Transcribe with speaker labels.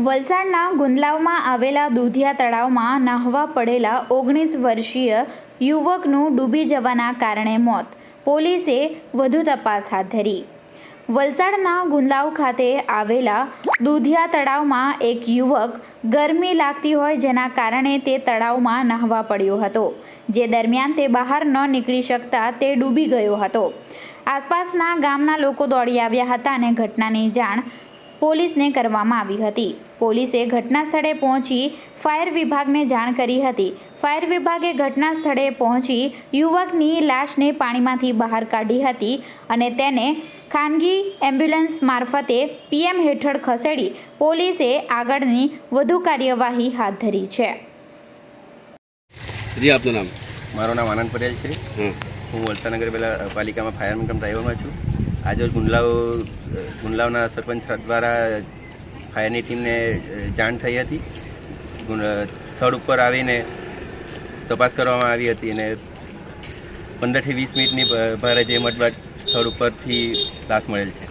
Speaker 1: વલસાડના ગુંદલાવમાં આવેલા દૂધિયા તળાવમાં નાહવા પડેલા ઓગણીસ વર્ષીય યુવકનું ડૂબી જવાના કારણે મોત. પોલીસે વધુ તપાસ હાથ ધરી. વલસાડના ગુંદલાવ ખાતે આવેલા દૂધિયા તળાવમાં એક યુવક ગરમી લાગતી હોય જેના કારણે તે તળાવમાં નાહવા પડ્યો હતો. જે દરમિયાન તે બહાર ન નીકળી શકતા તે ડૂબી ગયો હતો. આસપાસના ગામના લોકો દોડી આવ્યા હતા અને ઘટનાની જાણ પોલીસને કરવામાં આવી હતી. પોલીસે ઘટના સ્થળે પહોંચી ફાયર વિભાગને જાણ કરી હતી. ફાયર વિભાગે ઘટના સ્થળે પહોંચી યુવકની લાશને પાણીમાંથી બહાર કાઢી હતી અને તેને ખાનગી એમ્બ્યુલન્સ મારફતે પીએમ હેઠળ ખસેડી પોલીસે આગળની વધુ કાર્યવાહી હાથ ધરી છે.
Speaker 2: જી આપનું નામ?
Speaker 3: મારું નામ આનંદ પટેલ છે. હું વલસાડ નગરપાલિકા પાલિકામાં ફાયર કમ ડ્રાઈવરમાં છું. આજે ગુંડલાવ ગુંડલાવના સરપંચ દ્વારા ફાયરની ટીમને જાણ થઈ હતી. સ્થળ ઉપર આવીને તપાસ કરવામાં આવી હતી અને પંદરથી વીસ મિનિટની ભારે જે બાદ સ્થળ ઉપરથી લાશ મળેલ છે.